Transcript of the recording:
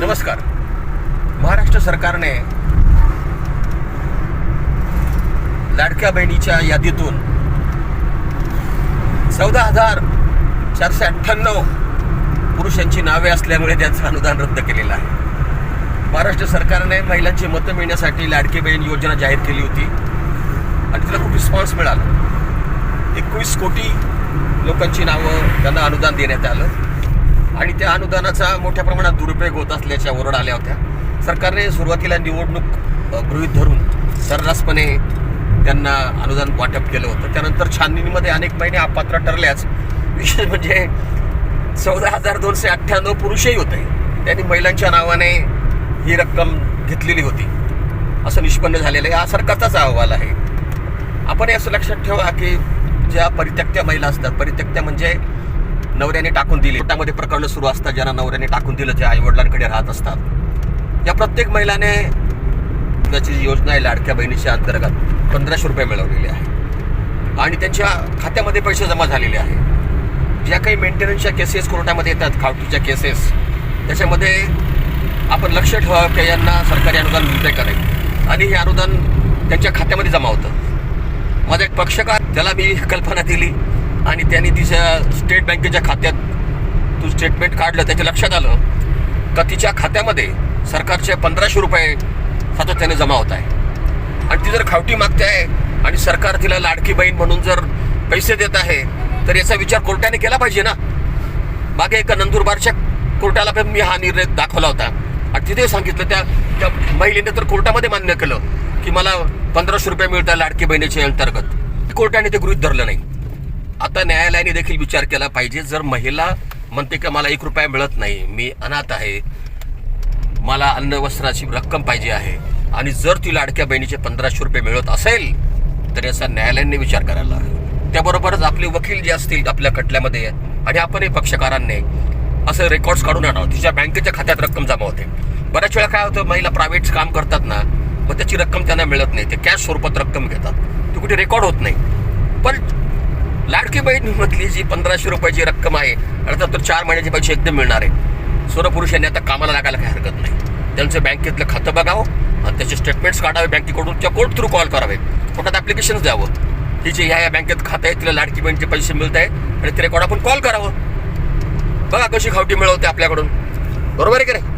नमस्कार. महाराष्ट्र सरकारने लाडक्या बहिणीच्या यादीतून चौदा हजार चारशे अठ्ठ्याण्णव पुरुषांची नावे असल्यामुळे त्यांचं अनुदान रद्द केलेलं आहे. महाराष्ट्र सरकारने महिलांची मतं मिळण्यासाठी लाडकी बहीण योजना जाहीर केली होती. आणि तिला खूप रिस्पॉन्स मिळाला. एकवीस कोटी लोकांची नावं त्यांना अनुदान देण्यात आलं. आणि त्या अनुदानाचा मोठ्या प्रमाणात दुरुपयोग होत असल्याच्या ओरड आल्या होत्या. सरकारने सुरुवातीला निवडणूक गृहीत धरून सर्रासपणे त्यांना अनुदान वाटप केलं होतं. त्यानंतर छाननीमध्ये अनेक महिने अपात्र ठरल्याच. विशेष म्हणजे चौदा हजार दोनशे अठ्ठ्याण्णव पुरुषही होते. त्यांनी महिलांच्या नावाने ही रक्कम घेतलेली होती. असं निष्पन्न झालेलं आहे. हा सरकारचाच अहवाल आहे. आपण असं लक्षात ठेवा की ज्या परित्यक्त्या महिला असतात परित्यक्त्या म्हणजे नवऱ्याने टाकून दिली. त्यामध्ये प्रकरणं सुरू असतात ज्यांना नवऱ्याने टाकून दिलं जे आई वडिलांकडे राहत असतात. या प्रत्येक महिलाने त्याची जी योजना आहे लाडक्या बहिणीच्या अंतर्गत पंधराशे रुपये मिळवलेले आहे. आणि त्यांच्या खात्यामध्ये पैसे जमा झालेले आहे. ज्या काही मेंटेनन्सच्या केसेस कोर्टामध्ये येतात खावटीच्या केसेस त्याच्यामध्ये आपण लक्ष ठेवावं की यांना सरकारी अनुदान मिळतंय का नाही. आणि हे अनुदान त्यांच्या खात्यामध्ये जमा होतं. माझा एक पक्षकार त्याला मी कल्पना दिली. आणि त्यांनी तिच्या स्टेट बँकेच्या खात्यात तू स्टेटमेंट काढलं त्याच्या लक्षात आलं का तिच्या खात्यामध्ये सरकारचे पंधराशे रुपये सातत्याने जमा होत आहे. आणि ती जर खावटी मागते आहे आणि सरकार तिला लाडकी बहीण म्हणून जर पैसे देत आहे तर याचा विचार कोर्टाने केला पाहिजे ना? मागे एका नंदुरबारच्या कोर्टाला पण मी हा निर्णय दाखवला होता. आणि तिथे सांगितलं त्या त्या महिलेने तर कोर्टामध्ये मान्य केलं की मला पंधराशे रुपये मिळतात लाडकी बहिणीच्या अंतर्गत. कोर्टाने ते गृहित धरलं नाही. आता न्यायालयाने देखील विचार केला पाहिजे. जर महिला म्हणते की मला एक रुपया मिळत नाही मी अनाथ आहे मला अन्न वस्त्राची रक्कम पाहिजे आहे आणि जर ती लाडक्या बहिणीचे पंधराशे रुपये मिळत असेल तर याचा न्यायालयाने विचार करायला. त्याबरोबरच आपले वकील जे असतील आपल्या खटल्यामध्ये आणि आपणही पक्षकारांनी असं रेकॉर्ड्स काढून आणावं तिच्या बँकेच्या खात्यात रक्कम जमा होते. बऱ्याच वेळा काय होतं महिला प्रायव्हेट काम करतात ना मग त्याची रक्कम त्यांना मिळत नाही. ते कॅश स्वरूपात रक्कम घेतात. ती कुठे रेकॉर्ड होत नाही. पण लाडकी बहीणमधली जी पंधराशे रुपयाची रक्कम आहे अर्थात तर चार महिन्याचे पैसे एकदम मिळणार आहे. सोनपुरुषांनी आता कामाला लागायला काही हरकत नाही. त्यांचं बँकेतलं खातं बघावं आणि त्याचे स्टेटमेंट्स काढावे बँकेकडून त्या कोर्ट थ्रू कॉल करावे. कोर्टात ॲप्लिकेशन द्यावं? तिचे ह्या या बँकेत खातं आहे तिला लाडकी बहीणचे पैसे मिळत आहे आणि तिला रेकॉर्ड आपण कॉल करावं? बघा कशी खावटी मिळवते आपल्याकडून. बरोबर आहे की नाही?